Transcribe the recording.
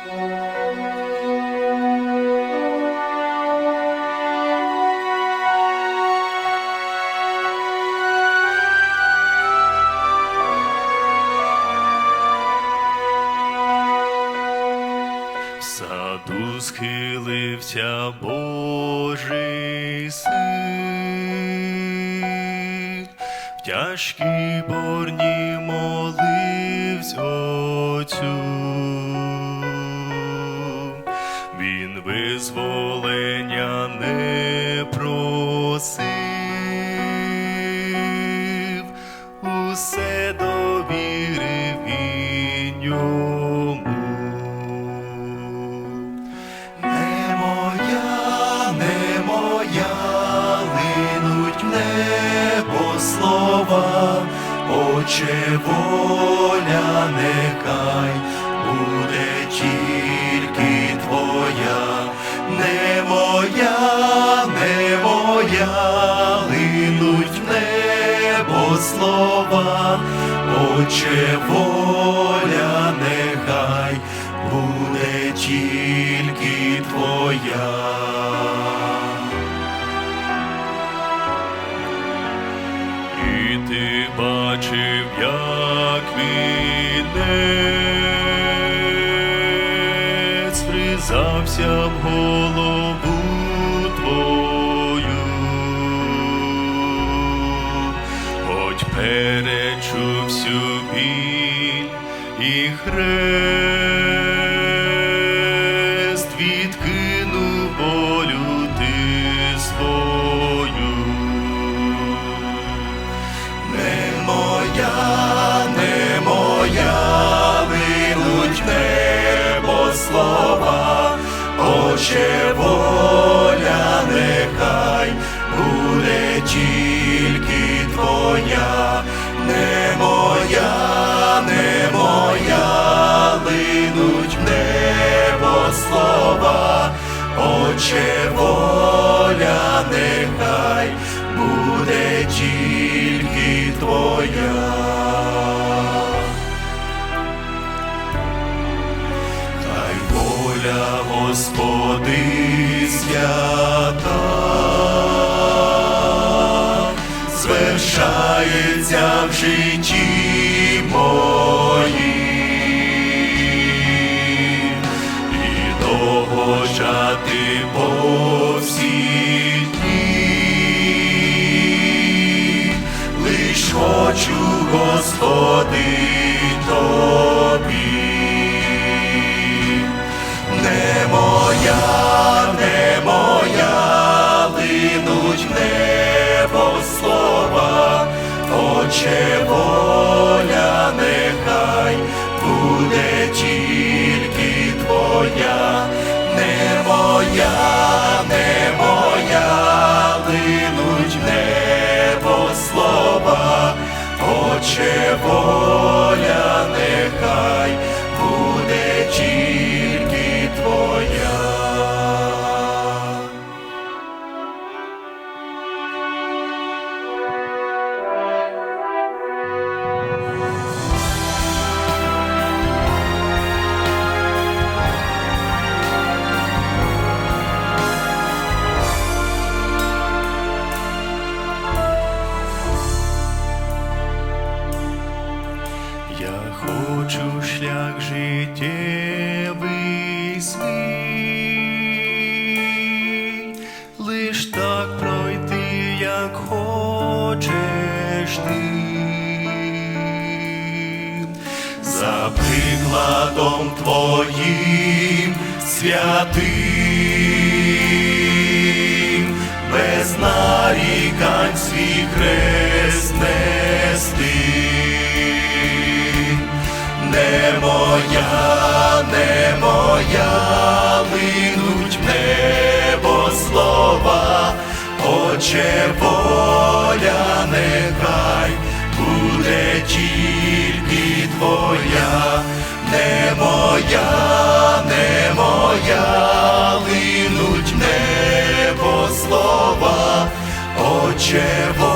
Саду схилився Божий син, в тяжкій борні молився Отцю. Визволення не просив, усе довірив він йому. Не моя, не моя, линуть небо слова, Отче воля нехай буде тільки Отче воля нехай буде тільки твоя. І ти бачив, як вінець врізався в голову твою, хоч біль і хрест відкинув волю ти свою. Не моя, не моя, винуть небо слова, воля Отче воля нехай буде тільки твоя. Хай воля Господи свята звершається в житті догоджати по всі. Лиш хочу, Господи. Не моя, не моя, линуть небо слова, Отче воля не моя, линуть небо слова, Отче воля шлях життєвий свій, лиш так пройти, як хочеш ти. За прикладом твоїм святим, моя, не моя, линуть небо слова, Отче воля, нехай буде тільки твоя, не моя, не моя, линуть небо слова, Отче воля.